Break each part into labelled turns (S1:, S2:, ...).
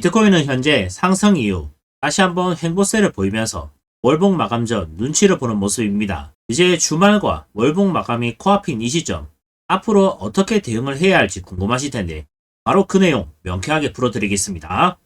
S1: 비트코인은 현재 상승 이후 다시 한번 횡보세를 보이면서 월봉 마감 전 눈치를 보는 모습입니다. 이제 주말과 월봉 마감이 코앞인 이 시점 앞으로 어떻게 대응을 해야 할지 궁금하실 텐데 바로 그 내용 명쾌하게 풀어드리겠습니다.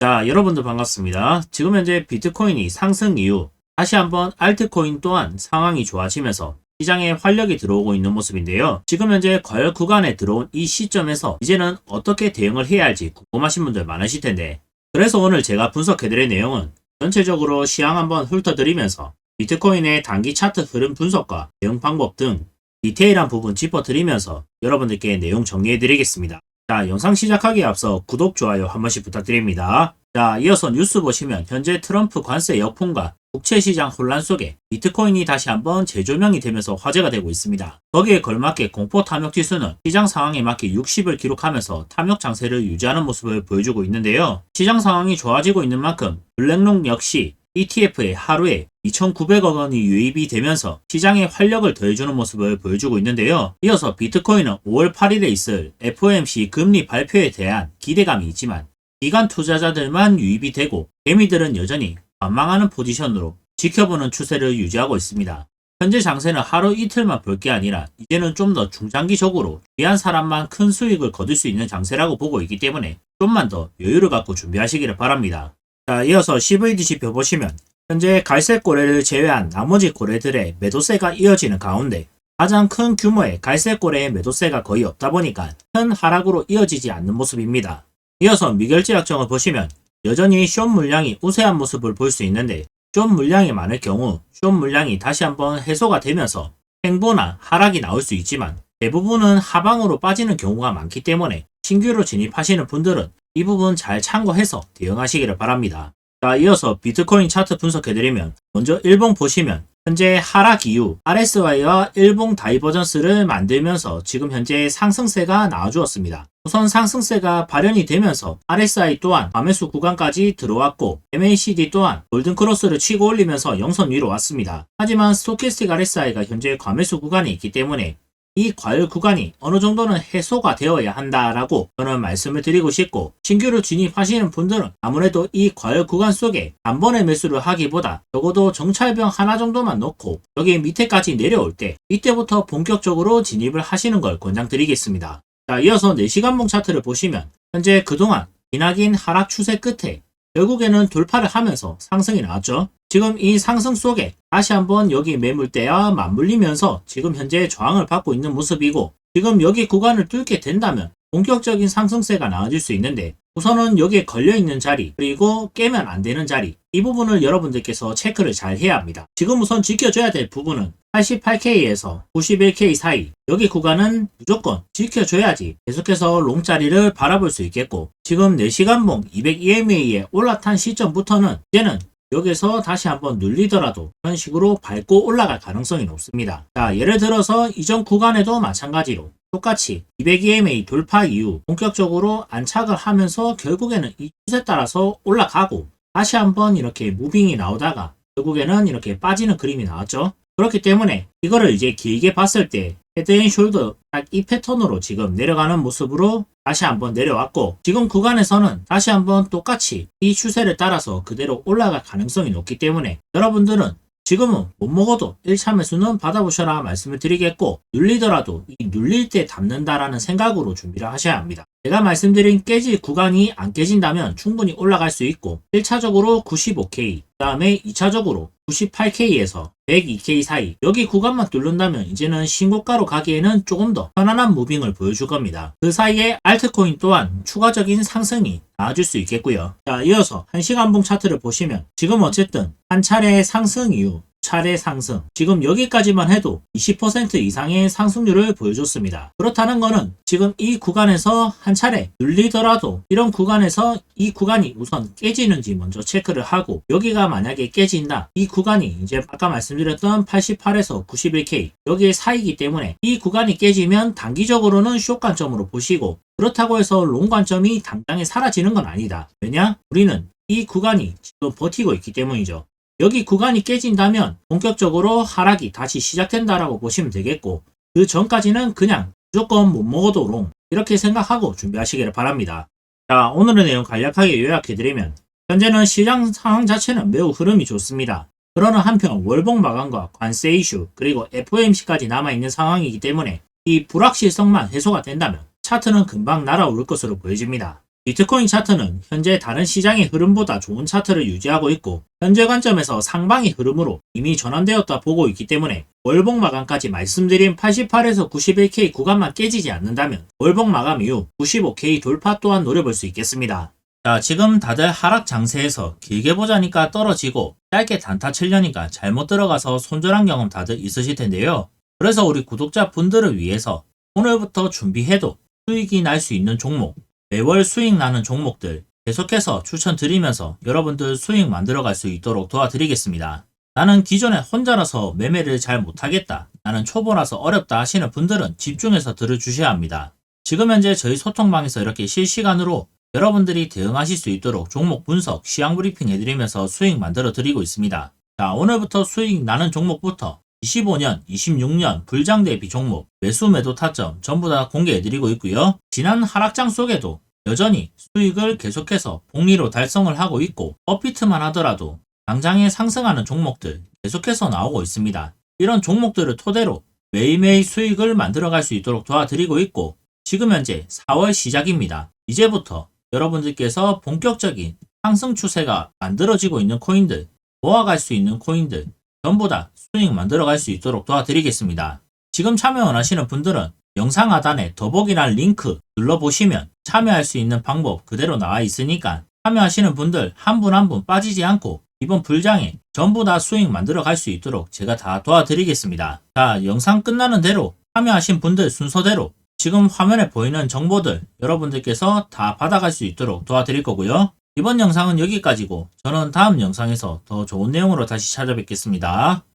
S1: 자, 여러분들 반갑습니다. 지금 현재 비트코인이 상승 이후 다시 한번 알트코인 또한 상황이 좋아지면서 시장에 활력이 들어오고 있는 모습인데요. 지금 현재 과열 구간에 들어온 이 시점에서 이제는 어떻게 대응을 해야 할지 궁금하신 분들 많으실 텐데 그래서 오늘 제가 분석해드릴 내용은 전체적으로 시황 한번 훑어드리면서 비트코인의 단기 차트 흐름 분석과 대응 방법 등 디테일한 부분 짚어드리면서 여러분들께 내용 정리해드리겠습니다. 자, 영상 시작하기에 앞서 구독, 좋아요 한 번씩 부탁드립니다. 자, 이어서 뉴스 보시면 현재 트럼프 관세 역풍과 국채 시장 혼란 속에 비트코인이 다시 한번 재조명이 되면서 화제가 되고 있습니다. 거기에 걸맞게 공포 탐욕 지수는 시장 상황에 맞게 60을 기록하면서 탐욕 장세를 유지하는 모습을 보여주고 있는데요. 시장 상황이 좋아지고 있는 만큼 블랙록 역시 ETF에 하루에 2,900억 원이 유입이 되면서 시장에 활력을 더해주는 모습을 보여주고 있는데요. 이어서 비트코인은 5월 8일에 있을 FOMC 금리 발표에 대한 기대감이 있지만 기관 투자자들만 유입이 되고 개미들은 여전히 관망하는 포지션으로 지켜보는 추세를 유지하고 있습니다. 현재 장세는 하루 이틀만 볼 게 아니라 이제는 좀 더 중장기적으로 위한 사람만 큰 수익을 거둘 수 있는 장세라고 보고 있기 때문에 좀만 더 여유를 갖고 준비하시기를 바랍니다. 자, 이어서 CVDC표 보시면 현재 갈색 고래를 제외한 나머지 고래들의 매도세가 이어지는 가운데 가장 큰 규모의 갈색 고래의 매도세가 거의 없다 보니까 큰 하락으로 이어지지 않는 모습입니다. 이어서 미결제 약정을 보시면 여전히 숏 물량이 우세한 모습을 볼 수 있는데 숏 물량이 많을 경우 숏 물량이 다시 한번 해소가 되면서 횡보나 하락이 나올 수 있지만 대부분은 하방으로 빠지는 경우가 많기 때문에 신규로 진입하시는 분들은 이 부분 잘 참고해서 대응하시기를 바랍니다. 자, 이어서 비트코인 차트 분석해드리면 먼저 일봉 보시면 현재 하락 이후 RSI와 일봉 다이버전스를 만들면서 지금 현재 상승세가 나와주었습니다. 우선 상승세가 발현이 되면서 RSI 또한 과매수 구간까지 들어왔고 MACD 또한 골든크로스를 치고 올리면서 영선 위로 왔습니다. 하지만 스토캐스틱 RSI가 현재 과매수 구간에 있기 때문에 이 과열 구간이 어느 정도는 해소가 되어야 한다라고 저는 말씀을 드리고 싶고 신규로 진입하시는 분들은 아무래도 이 과열 구간 속에 단번에 매수를 하기보다 적어도 정찰병 하나 정도만 넣고 여기 밑에까지 내려올 때 이때부터 본격적으로 진입을 하시는 걸 권장드리겠습니다. 자 이어서 4시간봉 차트를 보시면 현재 그동안 기나긴 하락 추세 끝에 결국에는 돌파를 하면서 상승이 나왔죠. 지금 이 상승 속에 다시 한번 여기 매물대와 맞물리면서 지금 현재 저항을 받고 있는 모습이고 지금 여기 구간을 뚫게 된다면 본격적인 상승세가 나와질 수 있는데 우선은 여기에 걸려있는 자리 그리고 깨면 안 되는 자리 이 부분을 여러분들께서 체크를 잘 해야 합니다. 지금 우선 지켜줘야 될 부분은 88K에서 91K 사이 여기 구간은 무조건 지켜줘야지 계속해서 롱자리를 바라볼 수 있겠고 지금 4시간봉 200EMA에 올라탄 시점부터는 이제는 여기서 다시 한번 눌리더라도 그런 식으로 밟고 올라갈 가능성이 높습니다. 자, 예를 들어서 이전 구간에도 마찬가지로 똑같이 200EMA 돌파 이후 본격적으로 안착을 하면서 결국에는 이 추세 따라서 올라가고 다시 한번 이렇게 무빙이 나오다가 결국에는 이렇게 빠지는 그림이 나왔죠. 그렇기 때문에 이거를 이제 길게 봤을 때 헤드앤숄더 딱 이 패턴으로 지금 내려가는 모습으로 다시 한번 내려왔고 지금 구간에서는 다시 한번 똑같이 이 추세를 따라서 그대로 올라갈 가능성이 높기 때문에 여러분들은 지금은 못 먹어도 1차 매수는 받아보셔라 말씀을 드리겠고 눌리더라도 이 눌릴 때 담는다라는 생각으로 준비를 하셔야 합니다. 제가 말씀드린 깨질 구간이 안 깨진다면 충분히 올라갈 수 있고 1차적으로 95K 그 다음에 2차적으로 98K에서 102K 사이 여기 구간만 뚫는다면 이제는 신고가로 가기에는 조금 더 편안한 무빙을 보여줄 겁니다. 그 사이에 알트코인 또한 추가적인 상승이 나와줄 수 있겠고요. 자 이어서 1시간봉 차트를 보시면 지금 어쨌든 한 차례의 상승 이후 차례 상승. 지금 여기까지만 해도 20% 이상의 상승률을 보여줬습니다. 그렇다는 것은 지금 이 구간에서 한 차례 눌리더라도 이런 구간에서 이 구간이 우선 깨지는지 먼저 체크를 하고 여기가 만약에 깨진다. 이 구간이 이제 아까 말씀드렸던 88에서 91K 여기에 사이기 때문에 이 구간이 깨지면 단기적으로는 숏 관점으로 보시고 그렇다고 해서 롱 관점이 당장에 사라지는 건 아니다. 왜냐? 우리는 이 구간이 지금 버티고 있기 때문이죠. 여기 구간이 깨진다면 본격적으로 하락이 다시 시작된다라고 보시면 되겠고 그 전까지는 그냥 무조건 못 먹어도 롱 이렇게 생각하고 준비하시기를 바랍니다. 자 오늘의 내용 간략하게 요약해드리면 현재는 시장 상황 자체는 매우 흐름이 좋습니다. 그러나 한편 월봉 마감과 관세 이슈 그리고 FOMC까지 남아있는 상황이기 때문에 이 불확실성만 해소가 된다면 차트는 금방 날아오를 것으로 보여집니다. 비트코인 차트는 현재 다른 시장의 흐름보다 좋은 차트를 유지하고 있고 현재 관점에서 상방의 흐름으로 이미 전환되었다 보고 있기 때문에 월봉 마감까지 말씀드린 88에서 91K 구간만 깨지지 않는다면 월봉 마감 이후 95K 돌파 또한 노려볼 수 있겠습니다. 자, 지금 다들 하락 장세에서 길게 보자니까 떨어지고 짧게 단타 치려니까 잘못 들어가서 손절한 경험 다들 있으실 텐데요. 그래서 우리 구독자 분들을 위해서 오늘부터 준비해도 수익이 날 수 있는 종목, 매월 수익 나는 종목들 계속해서 추천드리면서 여러분들 수익 만들어갈 수 있도록 도와드리겠습니다. 나는 기존에 혼자라서 매매를 잘 못하겠다. 나는 초보라서 어렵다 하시는 분들은 집중해서 들어주셔야 합니다. 지금 현재 저희 소통방에서 이렇게 실시간으로 여러분들이 대응하실 수 있도록 종목 분석, 시황 브리핑 해드리면서 수익 만들어 드리고 있습니다. 자, 오늘부터 수익 나는 종목부터 25년, 26년 불장 대비 종목, 매수 매도 타점 전부 다 공개해드리고 있고요. 지난 하락장 속에도 여전히 수익을 계속해서 복리로 달성을 하고 있고 업비트만 하더라도 당장에 상승하는 종목들 계속해서 나오고 있습니다. 이런 종목들을 토대로 매일매일 수익을 만들어갈 수 있도록 도와드리고 있고 지금 현재 4월 시작입니다. 이제부터 여러분들께서 본격적인 상승 추세가 만들어지고 있는 코인들, 모아갈 수 있는 코인들 전부 다 수익 만들어갈 수 있도록 도와드리겠습니다. 지금 참여 원하시는 분들은 영상 하단에 더보기란 링크 눌러보시면 참여할 수 있는 방법 그대로 나와 있으니까 참여하시는 분들 한 분 한 분 빠지지 않고 이번 불장에 전부 다 수익 만들어 갈 수 있도록 제가 다 도와드리겠습니다. 자, 영상 끝나는 대로 참여하신 분들 순서대로 지금 화면에 보이는 정보들 여러분들께서 다 받아갈 수 있도록 도와드릴 거고요. 이번 영상은 여기까지고 저는 다음 영상에서 더 좋은 내용으로 다시 찾아뵙겠습니다.